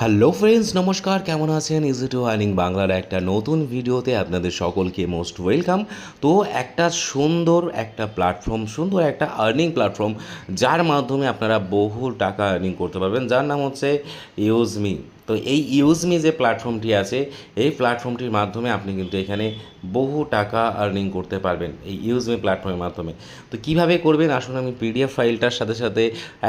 Hello friends নমস্কার, কেমন আছেন? ইজি টু আর্নিং বাংলার একটা নতুন ভিডিওতে আপনাদের সকলকে মোস্ট ওয়েলকাম তো একটা সুন্দর একটা প্ল্যাটফর্ম সুন্দর একটা আর্নিং প্ল্যাটফর্ম যার মাধ্যমে আপনারা বহু টাকা আর্নিং করতে পারবেন, যার নাম হচ্ছে ইউজমি তো এই ইউজমি যে প্ল্যাটফর্মটি আছে, এই প্ল্যাটফর্মটির মাধ্যমে আপনি কিন্তু এখানে বহু টাকা আর্নিং করতে পারবেন এই ইউজমি প্ল্যাটফর্মের মাধ্যমে। তো কীভাবে করবেন? আসলে আমি পিডিএফ ফাইলটার সাথে সাথে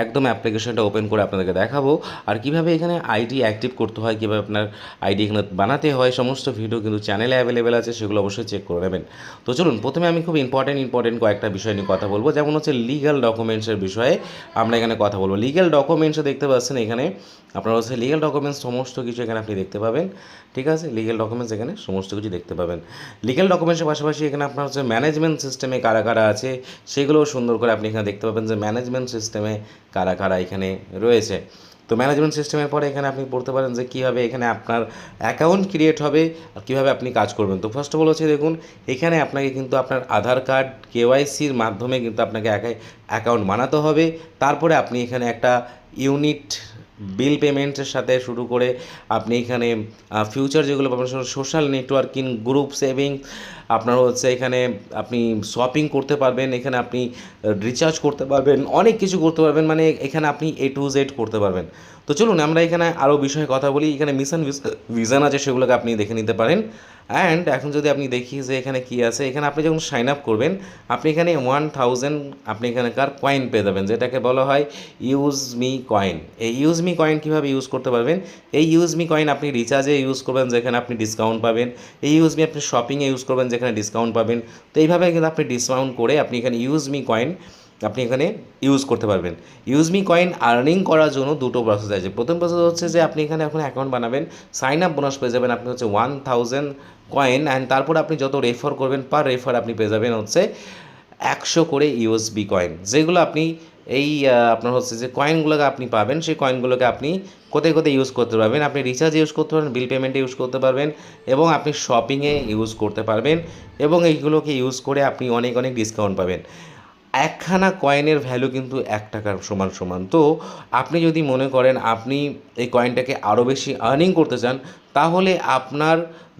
একদম অ্যাপ্লিকেশনটা ওপেন করে আপনাদেরকে দেখাবো। আর কীভাবে এখানে আইডি অ্যাক্টিভ করতে হয়, কীভাবে আপনার আইডি এখানে বানাতে হয়, সমস্ত ভিডিও কিন্তু চ্যানেলে অ্যাভেলেবেল আছে, সেগুলো অবশ্যই চেক করে নেবেন। তো চলুন, প্রথমে আমি খুব ইম্পর্টেন্ট ইম্পর্টেন্ট কয়েকটা বিষয় নিয়ে কথা বলব। যেমন হচ্ছে লিগ্যাল ডকুমেন্টসের বিষয়ে আমরা এখানে কথা বলব। লিগ্যাল ডকুমেন্টসে দেখতে পাচ্ছেন এখানে আপনার হচ্ছে লিগ্যাল ডকুমেন্টস সমস্ত কিছু এখানে আপনি দেখতে পাবেন। ঠিক আছে? লিগ্যাল ডকুমেন্টস এখানে সমস্ত কিছু দেখতে পাবেন। লিগ্যাল ডকুমেন্টসের পাশাপাশি এখানে আপনার হচ্ছে ম্যানেজমেন্ট সিস্টেমে কারা কারা আছে, সেগুলোও সুন্দর করে আপনি এখানে দেখতে পাবেন যে ম্যানেজমেন্ট সিস্টেমে কারা কারা এখানে রয়েছে। তো ম্যানেজমেন্ট সিস্টেমের পরে এখানে আপনি পড়তে পারেন যে কীভাবে এখানে আপনার অ্যাকাউন্ট ক্রিয়েট হবে আর কীভাবে আপনি কাজ করবেন। তো ফার্স্ট অফ অল হচ্ছে দেখুন, এখানে আপনাকে কিন্তু আপনার আধার কার্ড কেওয়াইসির মাধ্যমে কিন্তু আপনাকে অ্যাকাউন্ট বানাতে হবে। তারপরে আপনি এখানে একটা ইউনিট বিল পেমেন্টের সাথে শুরু করে আপনি এখানে ফিউচার যেগুলো পাবেন সোশ্যাল নেটওয়ার্কিং গ্রুপ সেভিং আপনার হচ্ছে এখানে আপনি শপিং করতে পারবেন, এখানে আপনি রিচার্জ করতে পারবেন, অনেক কিছু করতে পারবেন মানে এখানে আপনি এ টু জেড করতে পারবেন। তো চলুন আমরা এখানে আরও বিষয়ে কথা বলি, এখানে মিশন ভিজন আছে সেগুলোকে আপনি দেখে নিতে পারেন। অ্যান্ড এখন যদি আপনি দেখি যে এখানে কী আছে, এখানে আপনি যখন সাইন আপ করবেন, আপনি এখানে ওয়ান থাউজেন্ড আপনি এখানকার কয়েন পেয়ে যাবেন, যেটাকে বলা হয় ইউজ মি কয়েন এই ইউজ মি কয়েন কীভাবে ইউজ করতে পারবেন? এই ইউজ মি কয়েন আপনি রিচার্জে ইউজ করবেন, যেখানে আপনি ডিসকাউন্ট পাবেন। এই ইউজ মি আপনি শপিংয়ে ইউজ করবেন যেখানে ডিসকাউন্ট পাবেন। তো এইভাবে কিন্তু আপনি ডিসকাউন্ট করে আপনি এখানে ইউজ মি কয়েন আপনি এখানে ইউজ করতে পারবেন। ইউজ মি কয়েন আর্নিং করার জন্য দুটো প্রসেস আছে। প্রথম প্রসেস হচ্ছে যে আপনি এখানে এখন অ্যাকাউন্ট বানাবেন সাইন আপ বোনাস পেয়ে যাবেন আপনি হচ্ছে ওয়ান থাউজেন্ড কয়েন অ্যান্ড তারপর আপনি যত রেফার করবেন পার রেফার আপনি পেয়ে যাবেন হচ্ছে একশো করে ইউএসবি কয়েন যেগুলো আপনি এই আপনার হচ্ছে যে কয়েনগুলোকে আপনি পাবেন, সেই কয়েনগুলোকে আপনি কোথায় কোথায় ইউজ করতে পারবেন, আপনি রিচার্জ ইউজ করতে পারবেন বিল পেমেন্টে ইউজ করতে পারবেন এবং আপনি শপিংয়ে ইউজ করতে পারবেন এবং এইগুলোকে ইউজ করে আপনি অনেক অনেক ডিসকাউন্ট পাবেন। একখানা কয়েনের ভ্যালু কিন্তু এক টাকার সমান সমান। তো আপনি যদি মনে করেন আপনি এই কয়েনটাকে আরও বেশি আর্নিং করতে চান, তাহলে আপনার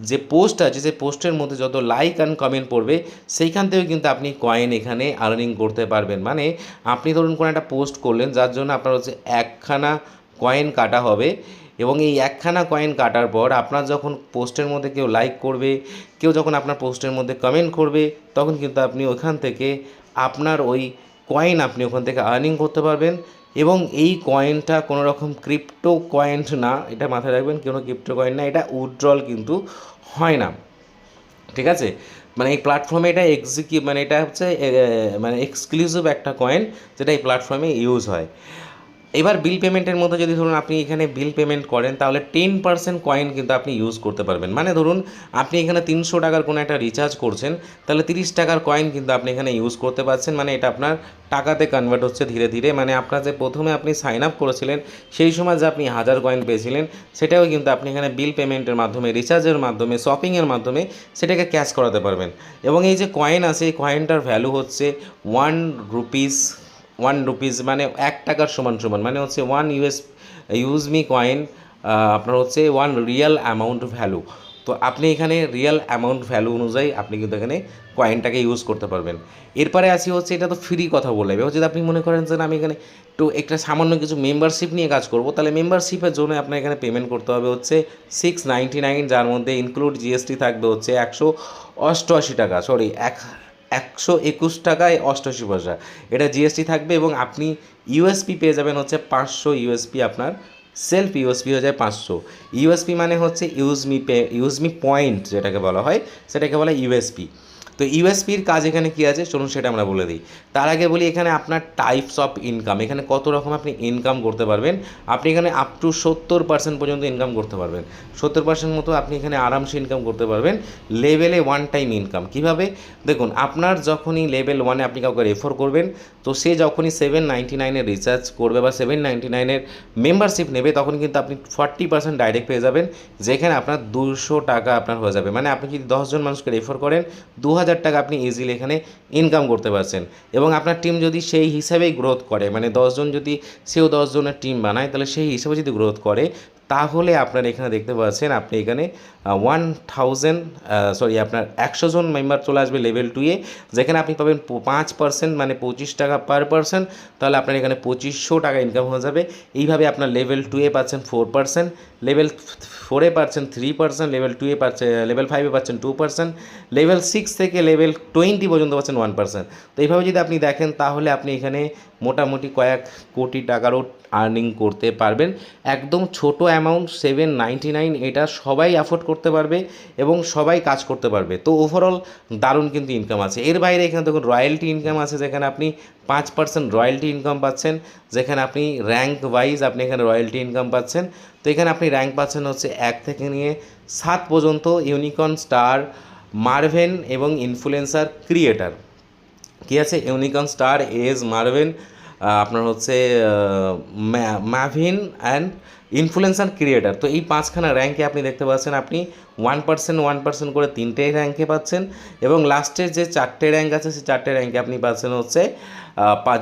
যে পোস্ট আছে সেই পোস্টের মধ্যে যত লাইক অ্যান্ড কমেন্ট পড়বে, সেইখান থেকেও কিন্তু আপনি কয়েন এখানে আর্নিং করতে পারবেন। মানে আপনি ধরুন কোনো একটা পোস্ট করলেন, যার জন্য আপনার হচ্ছে একখানা কয়েন কাটা হবে এবং এই একখানা কয়েন কাটার পর আপনার যখন পোস্টের মধ্যে কেউ লাইক করবে, কেউ যখন আপনার পোস্টের মধ্যে কমেন্ট করবে, তখন কিন্তু আপনি ওখান থেকে আপনার ওই কয়েন আপনি ওখান থেকে আর্নিং করতে পারবেন এবং এই কয়েনটা কোনো রকম ক্রিপ্টো কয়েন না, এটা মাথায় রাখবেন, কোনো ক্রিপ্টো কয়েন না, এটা উইথড্রল কিন্তু হয় না। ঠিক আছে? মানে এই প্ল্যাটফর্মে এটা এক্সিকিউ মানে এটা হচ্ছে মানে এক্সক্লুসিভ একটা কয়েন যেটা এই প্ল্যাটফর্মে ইউজ হয়। এবার বিল পেমেন্টের মধ্যে যদি ধরুন আপনি এখানে বিল পেমেন্ট করেন, তাহলে টেন পার্সেন্ট কয়েন কিন্তু আপনি ইউজ করতে পারবেন। মানে ধরুন আপনি এখানে তিনশো টাকার কোনো একটা রিচার্জ করছেন, তাহলে তিরিশ টাকার কয়েন কিন্তু আপনি এখানে ইউজ করতে পারছেন। মানে এটা আপনার টাকাতে কনভার্ট হচ্ছে ধীরে ধীরে। মানে আপনার যে প্রথমে আপনি সাইন আপ করেছিলেন, সেই সময় যে আপনি হাজার কয়েন পেয়েছিলেন, সেটাও কিন্তু আপনি এখানে বিল পেমেন্টের মাধ্যমে রিচার্জের মাধ্যমে শপিংয়ের মাধ্যমে সেটাকে ক্যাশ করাতে পারবেন। এবং এই যে কয়েন আছে, এই কয়েনটার ভ্যালু হচ্ছে ওয়ান রুপিস ওয়ান রুপিস মানে এক টাকার সমান সমান মানে হচ্ছে one US use me coin আপনার হচ্ছে ওয়ান রিয়েল অ্যামাউন্ট ভ্যালু তো আপনি এখানে রিয়েল অ্যামাউন্ট ভ্যালু অনুযায়ী আপনি কিন্তু এখানে কয়েনটাকে ইউজ করতে পারবেন। এরপরে আসি হচ্ছে, এটা তো ফ্রি কথা বললে এবার যদি আপনি মনে করেন যে আমি এখানে একটু একটা সামান্য কিছু মেম্বারশিপ নিয়ে কাজ করব, তাহলে মেম্বারশিপের জন্য আপনার এখানে পেমেন্ট করতে হবে হচ্ছে সিক্স নাইনটি নাইন যার মধ্যে ইনক্লুড জিএসটি থাকবে হচ্ছে একশো অষ্টআশি টাকা সরি এক একশো একুশ টাকায় অষ্টআশি পয়সা। এটা জিএসটি থাকবে এবং আপনি ইউএসপি পেয়ে যাবেন হচ্ছে পাঁচশো ইউএসপি আপনার সেলফ ইউএসপি হয়ে যায় পাঁচশো। ইউএসপি মানে হচ্ছে ইউজমি পে ইউজমি পয়েন্ট যেটাকে বলা হয়, সেটাকে বলা ইউএসপি তো ইউএসপির কাজ এখানে কী আছে? চলুন সেটা আমরা বলে দিই। তার আগে বলি এখানে আপনার টাইপস অফ ইনকাম এখানে কত রকম আপনি ইনকাম করতে পারবেন। আপনি এখানে আপ টু সত্তর পার্সেন্ট পর্যন্ত ইনকাম করতে পারবেন। সত্তর পার্সেন্ট মতো আপনি এখানে আরামসে ইনকাম করতে পারবেন। লেভেলে ওয়ান টাইম ইনকাম কীভাবে? দেখুন, আপনার যখনই লেভেল ওয়ানে আপনি কাউকে রেফার করবেন, তো সে যখনই সেভেন নাইনটি নাইনের রিচার্জ করবে বা সেভেন নাইনটি নাইনের মেম্বারশিপ নেবে, তখন কিন্তু আপনি ফর্টি পার্সেন্ট ডাইরেক্ট পেয়ে যাবেন, যেখানে আপনার দুশো টাকা আপনার হয়ে যাবে। মানে আপনি যদি দশজন মানুষকে রেফার করেন দু হাজার হাজার টাকা আপনি ইজিলি এখানে ইনকাম করতে পারছেন। এবং আপনার টিম যদি সেই হিসাবেই গ্রোথ করে মানে দশজন যদি, সেও দশজনের টিম বানায়, তাহলে সেই হিসাবে যদি গ্রোথ করে তাহলে আপনার এখানে দেখতে পাচ্ছেন, আপনি এখানে ওয়ান থাউজেন্ড সরি আপনার একশো জন মেম্বার চলে আসবে লেভেল টুয়ে যেখানে আপনি পাবেন পাঁচ পার্সেন্ট মানে পঁচিশ টাকা পার পার্সেন্ট তাহলে আপনার এখানে পঁচিশশো টাকা ইনকাম হয়ে যাবে। এইভাবে আপনার লেভেল টুয়ে পাচ্ছেন ফোর পার্সেন্ট লেভেল ফোরে পাচ্ছেন থ্রি পার্সেন্ট লেভেল টুয়ে পাচ্ছে লেভেল ফাইভে পাচ্ছেন টু পার্সেন্ট লেভেল সিক্স থেকে লেভেল টোয়েন্টি পর্যন্ত পাচ্ছেন ওয়ান পার্সেন্ট তো এইভাবে যদি আপনি দেখেন, তাহলে আপনি এখানে মোটামুটি কয়েক কোটি টাকারও আর্নিং করতে পারবেন। একদম ছোট অ্যামাউন্ট সেভেন নাইন এটা সবাই অ্যাফোর্ড করতে পারবে এবং সবাই কাজ করতে পারবে। তো ওভারঅল দারুণ কিন্তু ইনকাম আছে। এর বাইরে এখানে দেখুন রয়্যালটি ইনকাম আছে, যেখানে আপনি পাঁচ পার্সেন্ট রয়্যালটি ইনকাম পাচ্ছেন, যেখানে আপনি র্যাঙ্ক ওয়াইজ আপনি এখানে রয়্যালটি ইনকাম পাচ্ছেন। তো এখানে আপনি র্যাঙ্ক পাচ্ছেন হচ্ছে এক থেকে নিয়ে সাত পর্যন্ত ইউনিকর্ন স্টার মার্ভেন এবং ইনফ্লুয়েন্সার ক্রিয়েটার কী আছে? ইউনিকর্ন স্টার এজ মার্ভেন আপনার হচ্ছে ম্যাভিন অ্যান্ড ইনফ্লুয়েন্সার ক্রিয়েটার তো এই পাঁচখানা র্যাঙ্কে আপনি দেখতে পাচ্ছেন, আপনি ওয়ান পার্সেন্ট ওয়ান পার্সেন্ট করে তিনটে র্যাঙ্কে পাচ্ছেন এবং লাস্টের যে চারটে র্যাঙ্ক আছে, সেই চারটে র্যাঙ্কে আপনি পাচ্ছেন হচ্ছে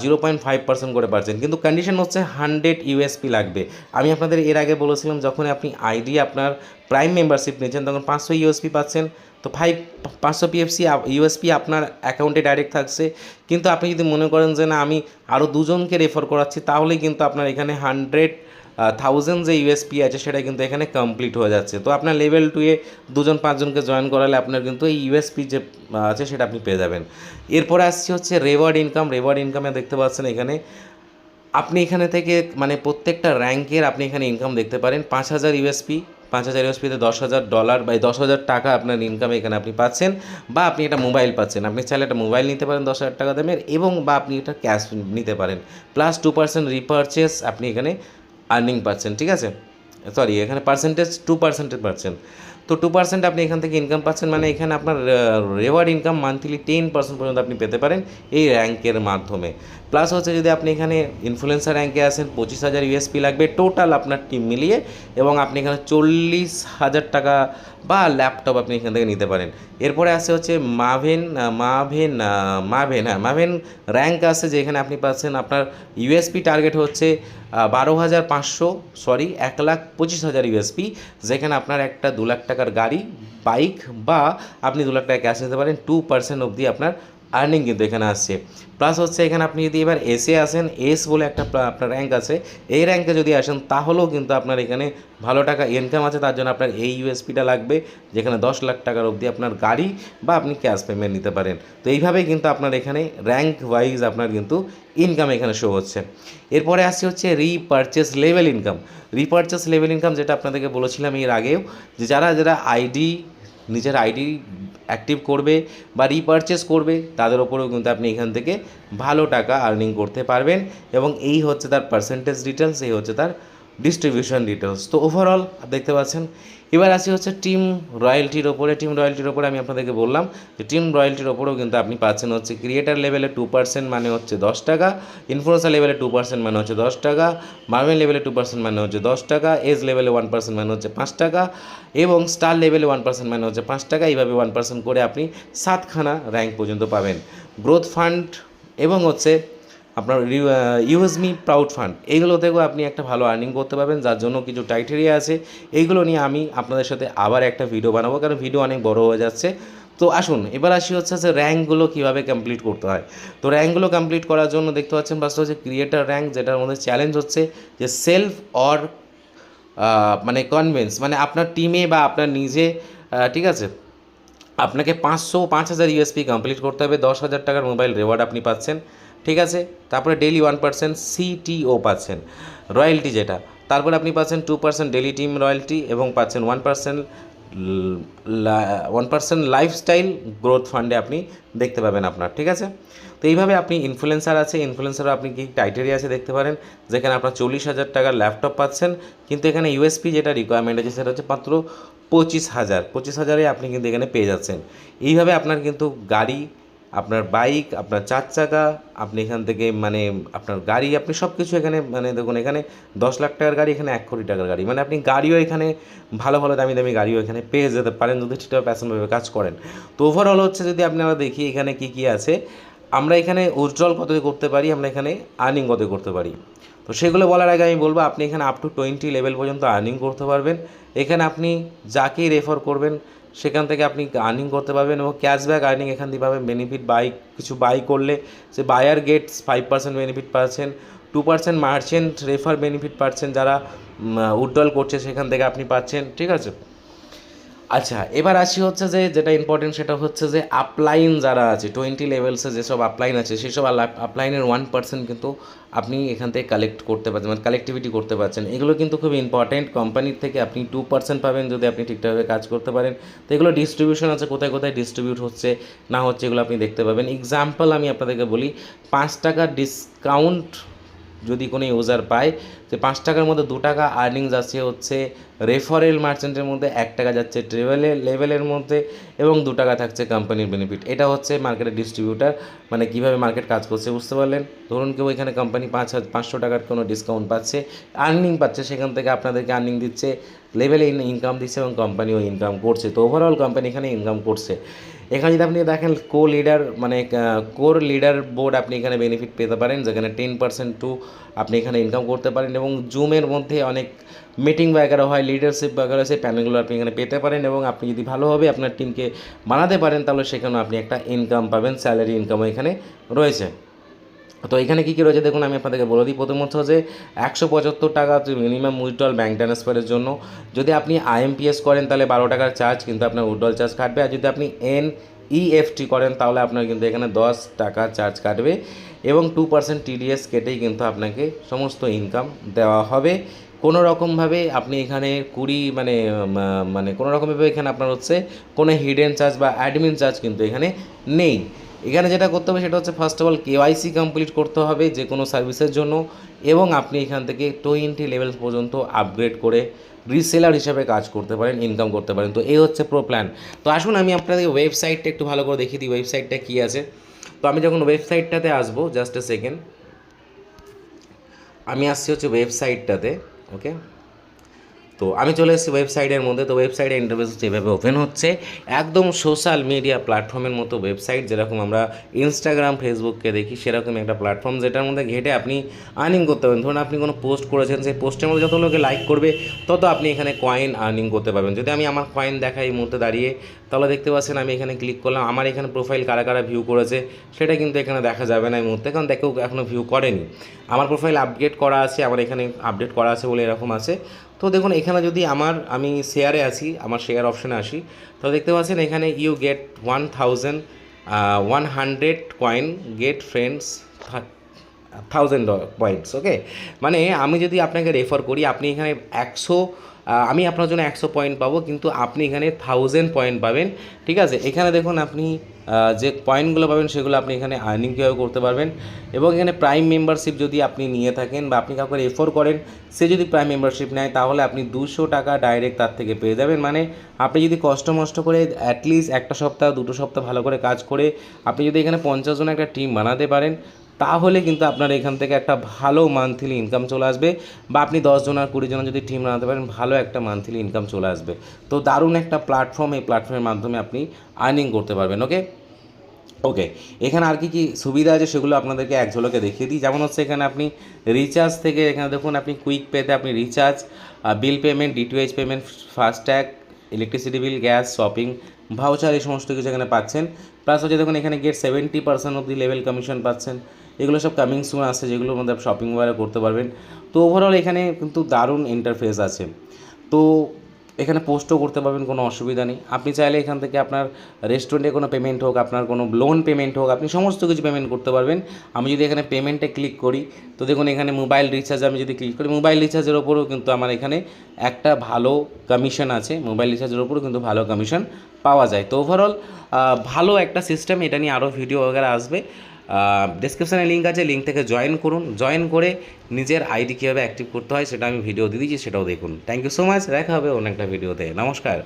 জিরো পয়েন্ট ফাইভ পার্সেন্ট করে পাচ্ছেন। কিন্তু কন্ডিশন হচ্ছে হান্ড্রেড ইউএসপি লাগবে। আমি আপনাদের এর আগে বলেছিলাম যখন আপনি আইডি আপনার প্রাইম মেম্বারশিপ নিয়েছেন, তখন পাঁচশো ইউএসপি পাচ্ছেন। তো ফাইভ পাঁচশো পিএফসি ইউএসপি আপনার অ্যাকাউন্টে ডাইরেক্ট থাকছে। কিন্তু আপনি যদি মনে করেন যে না, আমি আরও দুজনকে রেফার করাচ্ছি, তাহলেই কিন্তু আপনার এখানে হান্ড্রেড থাউজেন্ড যে ইউএসপি আছে, সেটা কিন্তু এখানে কমপ্লিট হয়ে যাচ্ছে। তো আপনার লেভেল টুয়ে দুজন, পাঁচজনকে জয়েন করালে আপনার কিন্তু এই ইউএসপি যে আছে, সেটা আপনি পেয়ে যাবেন। এরপরে আসছে হচ্ছে রেওয়ার্ড ইনকাম রেওয়ার্ড ইনকামে দেখতে পাচ্ছেন এখানে, আপনি এখানে থেকে মানে প্রত্যেকটা র্যাঙ্কের আপনি এখানে ইনকাম দেখতে পারেন। পাঁচ হাজার ইউএসপি পাঁচ হাজার ইউএসপিতে দশ হাজার ডলার বা দশ হাজার টাকা আপনার ইনকাম এখানে আপনি পাচ্ছেন বা আপনি একটা মোবাইল পাচ্ছেন। আপনি চাইলে একটা মোবাইল নিতে পারেন দশ হাজার টাকা দামের এবং বা আপনি এটা ক্যাশ নিতে পারেন। প্লাস টু পার্সেন্ট রিপারচেস আপনি এখানে আর্নিং পাচ্ছেন, ঠিক আছে? সরি এখানে পার্সেন্টেজ টু পার্সেন্টেজ পাচ্ছেন। তো টু পার্সেন্ট আপনি এখান থেকে ইনকাম পাচ্ছেন মানে এখানে আপনার reward income monthly ten percent পর্যন্ত আপনি পেতে পারেন এই র্যাঙ্কের মাধ্যমে। প্লাস হচ্ছে যদি আপনি এখানে ইনফ্লুয়েন্সার র্যাঙ্কে আসেন পঁচিশ হাজার ইউএসপি লাগবে টোটাল আপনার টিম মিলিয়ে এবং আপনি এখানে চল্লিশ হাজার টাকা বা ল্যাপটপ আপনি এখান থেকে নিতে পারেন। এরপরে আসে হচ্ছে মাভেন মাভেন মাভেন হ্যাঁ মাভেন র্যাঙ্ক আছে যেখানে আপনি পাচ্ছেন আপনার ইউএসপি টার্গেট হচ্ছে বারো হাজার পাঁচশো সরি এক লাখ পঁচিশ হাজার ইউএসপি যেখানে আপনার একটা দু লাখ টাকার গাড়ি বাইক বা আপনি দু লাখ টাকা ক্যাশ নিতে পারেন। টু পার্সেন্ট অবধি আপনার আর্নিং কিন্তু এখানে আসছে। প্লাস হচ্ছে এখানে আপনি যদি এবার এসে আসেন এস বলে একটা আপনার র্যাঙ্ক আছে। এই র্যাঙ্কে যদি আসেন, তাহলেও কিন্তু আপনার এখানে ভালো টাকা ইনকাম আছে। তার জন্য আপনার এই ইউএসপিটা লাগবে, যেখানে দশ লাখ টাকার অবধি আপনার গাড়ি বা আপনি ক্যাশ পেমেন্ট নিতে পারেন। তো এইভাবেই কিন্তু আপনার এখানে র্যাঙ্ক ওয়াইজ আপনার কিন্তু ইনকাম এখানে শো হচ্ছে। এরপরে আসছে হচ্ছে repurchase level income repurchase level income যেটা আপনাদেরকে বলেছিলাম এর আগেও, যে যারা যারা আইডি নিজের আইডি অ্যাক্টিভ করবে বা রিপারচেস করবে, তাদের ওপরেও কিন্তু আপনি এখান থেকে ভালো টাকা আর্নিং করতে পারবেন এবং এই হচ্ছে তার পার্সেন্টেজ ডিটেলস এই হচ্ছে তার ডিস্ট্রিবিউশন ডিটেলস তো ওভারঅল দেখতে পাচ্ছেন, এবার আসি হচ্ছে টিম রয়্যালটির ওপরে। টিম রয়্যালটির ওপরে আমি আপনাদেরকে বললাম যে টিম রয়্যালটির ওপরেও কিন্তু আপনি পাচ্ছেন হচ্ছে ক্রিয়েটার লেভেলে টু পার্সেন্ট মানে হচ্ছে দশ টাকা ইনফ্লুয়েন্সার লেভেলে টু পার্সেন্ট মানে হচ্ছে দশ টাকা মার্ভেল লেভেলে টু পার্সেন্ট মানে হচ্ছে দশ টাকা এজ লেভেলে ওয়ান পার্সেন্ট মানে হচ্ছে পাঁচ টাকা এবং স্টার লেভেলে ওয়ান পার্সেন্ট মানে হচ্ছে পাঁচ টাকা। এইভাবে ওয়ান পার্সেন্ট করে আপনি সাতখানা র্যাঙ্ক পর্যন্ত পাবেন। গ্রোথ ফান্ড এবং হচ্ছে আপনার ইউএসমি প্রাউড ফান্ড এইগুলো থেকেও আপনি একটা ভালো আর্নিং করতে পারবেন, যার জন্য কিছু টাইটেরিয়া আছে। এইগুলো নিয়ে আমি আপনাদের সাথে আবার একটা ভিডিও বানাবো, কারণ ভিডিও অনেক বড় হয়ে যাচ্ছে। তো আসুন, এবার আসি হচ্ছে যে র্যাঙ্কগুলো কীভাবে কমপ্লিট করতে হয়। তো র্যাঙ্কগুলো কমপ্লিট করার জন্য দেখতে পাচ্ছেন ফার্স্ট হচ্ছে ক্রিয়েটার র্যাঙ্ক যেটার মধ্যে চ্যালেঞ্জ হচ্ছে যে সেলফ অর মানে কনভেন্স মানে আপনার টিমে বা আপনার নিজে ঠিক আছে? আপনাকে পাঁচশো, পাঁচ হাজার ইউএসপি কমপ্লিট করতে হবে, দশ হাজার টাকার মোবাইল রেওয়ার্ড আপনি পাচ্ছেন। ঠিক আছে? তারপরে ডেলি ওয়ান পার্সেন্ট সিটিও পাচ্ছেন। রয়্যালটি যেটা, তারপরে আপনি পাচ্ছেন two percent daily team royalty এবং পাচ্ছেন one percent one percent lifestyle growth ফান্ডে আপনি দেখতে পাবেন আপনার, ঠিক আছে? তো এইভাবে আপনি ইনফ্লুয়েন্সার আছে ইনফ্লুয়েন্সারও আপনি কি টাইটেরিয়া আছে দেখতে পারেন, যেখানে আপনার চল্লিশ হাজার টাকার ল্যাপটপ পাচ্ছেন, কিন্তু এখানে ইউএসপি যেটা রিকোয়ারমেন্ট আছে সেটা হচ্ছে মাত্র পঁচিশ হাজার, পঁচিশ হাজারে আপনি কিন্তু এখানে পেয়ে যাচ্ছেন। এইভাবে আপনার কিন্তু গাড়ি আপনার বাইক, আপনার চার চাকা, আপনি এখান থেকে মানে আপনার গাড়ি, আপনি সব কিছু এখানে মানে দেখুন, এখানে দশ লাখ টাকার গাড়ি, এখানে এক কোটি টাকার গাড়ি। মানে আপনি গাড়িও এখানে ভালো ভালো দামি দামি গাড়িও এখানে পেয়ে যেতে পারেন যদি ঠিকঠাক প্যাশনভাবে কাজ করেন। তো ওভারঅল হচ্ছে যদি আপনারা দেখি এখানে কি কি আছে, আমরা এখানে উজ্জ্বল কত করতে পারি, আমরা এখানে আর্নিং কত করতে পারি। তো সেগুলো বলার আগে আমি বলব, আপনি এখানে আপ টু টোয়েন্টি লেভেল পর্যন্ত আর্নিং করতে পারবেন। এখানে আপনি যাকেই রেফার করবেন সেখান থেকে আপনি আর্নিং করতে পারবেন এবং ক্যাশব্যাক আর্নিং এখান থেকে পাবেন। বেনিফিট বাই কিছু বাই করলে সে buyer gets five percent benefit পাচ্ছেন two percent merchant refer benefit পাচ্ছেন, যারা উড্ডল করছে সেখান থেকে আপনি পাচ্ছেন, ঠিক আছে? আচ্ছা এবার আসি হচ্ছে যে, যেটা ইম্পর্টেন্ট সেটা হচ্ছে যে আপলাইন যারা আছে টোয়েন্টি লেভেলসে যেসব আপলাইন আছে, সেসব আপলাইনের ওয়ান পার্সেন্ট কিন্তু আপনি এখান থেকে কালেক্ট করতে পারছেন মানে কালেক্টিভিটি করতে পারছেন। এগুলো কিন্তু খুব ইম্পর্টেন্ট কোম্পানির থেকে আপনি টু পার্সেন্ট পাবেন যদি আপনি ঠিকঠাকভাবে কাজ করতে পারেন। তো এগুলো ডিস্ট্রিবিউশন আছে, কোথায় কোথায় ডিস্ট্রিবিউট হচ্ছে, না হচ্ছে এগুলো আপনি দেখতে পাবেন। এক্সাম্পল আমি আপনাদেরকে বলি, পাঁচ টাকার ডিসকাউন্ট যদি কোনো ইউজার পায় যে পাঁচ টাকার মধ্যে দু টাকা আর্নিং যাচ্ছে হচ্ছে রেফারেল মার্চেন্টের মধ্যে, এক টাকা যাচ্ছে ট্রেভেলের লেভেলের মধ্যে এবং দু টাকা থাকছে কোম্পানির বেনিফিট এটা হচ্ছে মার্কেটের ডিস্ট্রিবিউটার মানে কীভাবে মার্কেট কাজ করছে, বুঝতে পারলেন? ধরুন কেউ এখানে কোম্পানি পাঁচ হাজার পাঁচশো টাকার কোনো ডিসকাউন্ট পাচ্ছে আর্নিং পাচ্ছে, সেখান থেকে আপনাদেরকে আর্নিং দিচ্ছে লেভেলে ইনকাম দিচ্ছে এবং কোম্পানিও ইনকাম করছে। তো ওভারঅল কোম্পানি এখানে ইনকাম করছে। এখানে যদি আপনি দেখেন কো লিডার মানে কোর লিডার বোর্ড আপনি এখানে বেনিফিট পেতে পারেন, যেখানে টেন পার্সেন্ট টু আপনি এখানে ইনকাম করতে পারেন এবং জুমের মধ্যে অনেক মিটিং বাগেরা হয় লিডারশিপ বাগেরা সেই প্যানেলগুলো আপনি এখানে পেতে পারেন এবং আপনি যদি ভালোভাবে আপনার টিমকে বানাতে পারেন, তাহলে সেখানেও আপনি একটা ইনকাম পাবেন স্যালারি ইনকামও এখানে রয়েছে। তো এখানে কী কী রয়েছে দেখুন, আমি আপনাদেরকে বলে দিই। প্রথম হচ্ছে যে একশো পঁচাত্তর টাকা মিনিমাম উইথড্রল ব্যাঙ্ক ট্রান্সফারের জন্য। যদি আপনি আইএমপিএস করেন, তাহলে বারো টাকার চার্জ কিন্তু আপনার উইথড্রল চার্জ কাটবে। আর যদি আপনি এন ইএফটি করেন, তাহলে আপনার কিন্তু এখানে দশ টাকা চার্জ কাটবে। এবং টু পার্সেন্ট টিডিএস কেটেই কিন্তু আপনাকে সমস্ত ইনকাম দেওয়া হবে। কোনো রকমভাবে আপনি এখানে কুড়ি মানে মানে কোনো রকমভাবে এখানে আপনার হচ্ছে কোনো হিডেন চার্জ বা অ্যাডমিন চার্জ কিন্তু এখানে নেই। এখানে যেটা করতে হবে সেটা হচ্ছে first of all KYC complete করতে হবে যে কোনো সার্ভিসের জন্য, এবং আপনি এখান থেকে টোয়েন্টি লেভেল পর্যন্ত আপগ্রেড করে রিসেলার হিসাবে কাজ করতে পারেন ইনকাম করতে পারেন। তো এই হচ্ছে প্রো প্ল্যান তো আসুন, আমি আপনাদের ওয়েবসাইটটা একটু ভালো করে দেখিয়ে দিই ওয়েবসাইটটা কী আছে। তো আমি যখন ওয়েবসাইটটাতে আসব জাস্ট এ সেকেন্ড আমি আসছি হচ্ছে ওয়েবসাইটটাতে ওকে তো আমি চলে এসেছি ওয়েবসাইটের মধ্যে। তো ওয়েবসাইটের ইন্টারফেস যেভাবে ওপেন হচ্ছে, একদম সোশ্যাল মিডিয়া প্ল্যাটফর্মের মতো ওয়েবসাইট যেরকম আমরা ইনস্টাগ্রাম ফেসবুককে দেখি সেরকম একটা প্ল্যাটফর্ম যেটার মধ্যে ঘেটে আপনি আর্নিং করতে পারেন। ধরুন আপনি কোনো পোস্ট করেছেন, সেই পোস্টের মধ্যে যত লোকে লাইক করবে, তত আপনি এখানে কয়েন আর্নিং করতে পারবেন। যদি আমি আমার কয়েন দেখাই এই মুহূর্তে দাঁড়িয়ে, তাহলে দেখতে পাচ্ছেন আমি এখানে ক্লিক করলাম। আমার এখানে প্রোফাইল কারা কারা ভিউ করেছে, সেটা কিন্তু এখানে দেখা যাবে না এই মুহূর্তে, কারণ দেখেও এখনও ভিউ করেনি। আমার প্রোফাইল আপডেট করা আছে, আমার এখানে আপডেট করা আছে বলে এরকম আছে। তো দেখুন এখানে যদি আমার, আমি শেয়ারে আসি, আমার শেয়ার অপশানে আসি, তো দেখতে পাচ্ছেন এখানে you get one thousand one hundred coin get friends thousand points okay মানে আমি যদি আপনাকে রেফার করি, আপনি এখানে একশো আমি আপনার জন্য একশো পয়েন্ট পাবো, কিন্তু আপনি এখানে থাউজেন্ড পয়েন্ট পাবেন, ঠিক আছে? এখানে দেখুন আপনি যে পয়েন্টগুলো পাবেন সেগুলো আপনি এখানে আর্নিং কীভাবে করতে পারবেন এবং এখানে প্রাইম মেম্বারশিপ যদি আপনি নিয়ে থাকেন বা আপনি কাউকে রেফার করেন, সে যদি প্রাইম মেম্বারশিপ নেয়, তাহলে আপনি দুশো টাকা ডাইরেক্ট তার থেকে পেয়ে যাবেন। মানে আপনি যদি কষ্ট মষ্ট করে অ্যাটলিস্ট একটা সপ্তাহ, দুটো সপ্তাহ ভালো করে কাজ করে আপনি যদি এখানে পঞ্চাশ জন একটা টিম বানাতে পারেন তাহলে কিন্তু আপনার এখান থেকে একটা ভালো মান্থলি ইনকাম চলে আসবে বা আপনি দশজন আর কুড়ি জন যদি টিম বানাতে পারেন, ভালো একটা মান্থলি ইনকাম চলে আসবে। তো দারুণ একটা প্ল্যাটফর্ম এই প্ল্যাটফর্মের মাধ্যমে আপনি আর্নিং করতে পারবেন ওকে ওকে এখানে আর কি কি সুবিধা আছে সেগুলো আপনাদেরকে এক ঝলকে দেখিয়ে দিই। যেমন হচ্ছে এখানে আপনি রিচার্জ থেকে এখানে দেখুন, আপনি কুইক পেতে আপনি recharge bill payment DTH payment FASTag electricity bill gas shopping voucher এই সমস্ত কিছু এখানে পাচ্ছেন। প্লাস হচ্ছে দেখুন, এখানে গেট সেভেন্টি পার্সেন্ট অব্দি লেভেল কমিশন পাচ্ছেন। এগুলো সব কামিং সুন আসছে যেগুলোর মধ্যে শপিং ওয়ারে করতে পারবেন। তো ওভারঅল এখানে কিন্তু দারুণ ইন্টারফেস আছে। তো এখানে পোস্টও করতে পারবেন, কোনো অসুবিধা নেই। আপনি চাইলে এখান থেকে আপনার রেস্টুরেন্টে কোনো পেমেন্ট হোক, আপনার কোনো লোন পেমেন্ট হোক, আপনি সমস্ত কিছু পেমেন্ট করতে পারবেন। আমি যদি এখানে পেমেন্টে ক্লিক করি, তো দেখুন এখানে মোবাইল রিচার্জ আমি যদি ক্লিক করি মোবাইল রিচার্জের ওপরেও কিন্তু আমার এখানে একটা ভালো কমিশন আছে। মোবাইল রিচার্জের ওপরেও কিন্তু ভালো কমিশন পাওয়া যায়। তো ওভারঅল ভালো একটা সিস্টেম এটা নিয়ে আরও ভিডিও আসবে। ডিসক্রিপশানে লিঙ্ক আছে লিঙ্ক থেকে জয়েন করুন। জয়েন করে নিজের আইডি কীভাবে অ্যাক্টিভ করতে হয়, সেটা আমি ভিডিও দিয়ে দিচ্ছি, সেটাও দেখুন। থ্যাংক ইউ সো মাচ দেখা হবে অন্য একটা ভিডিওতে নমস্কার।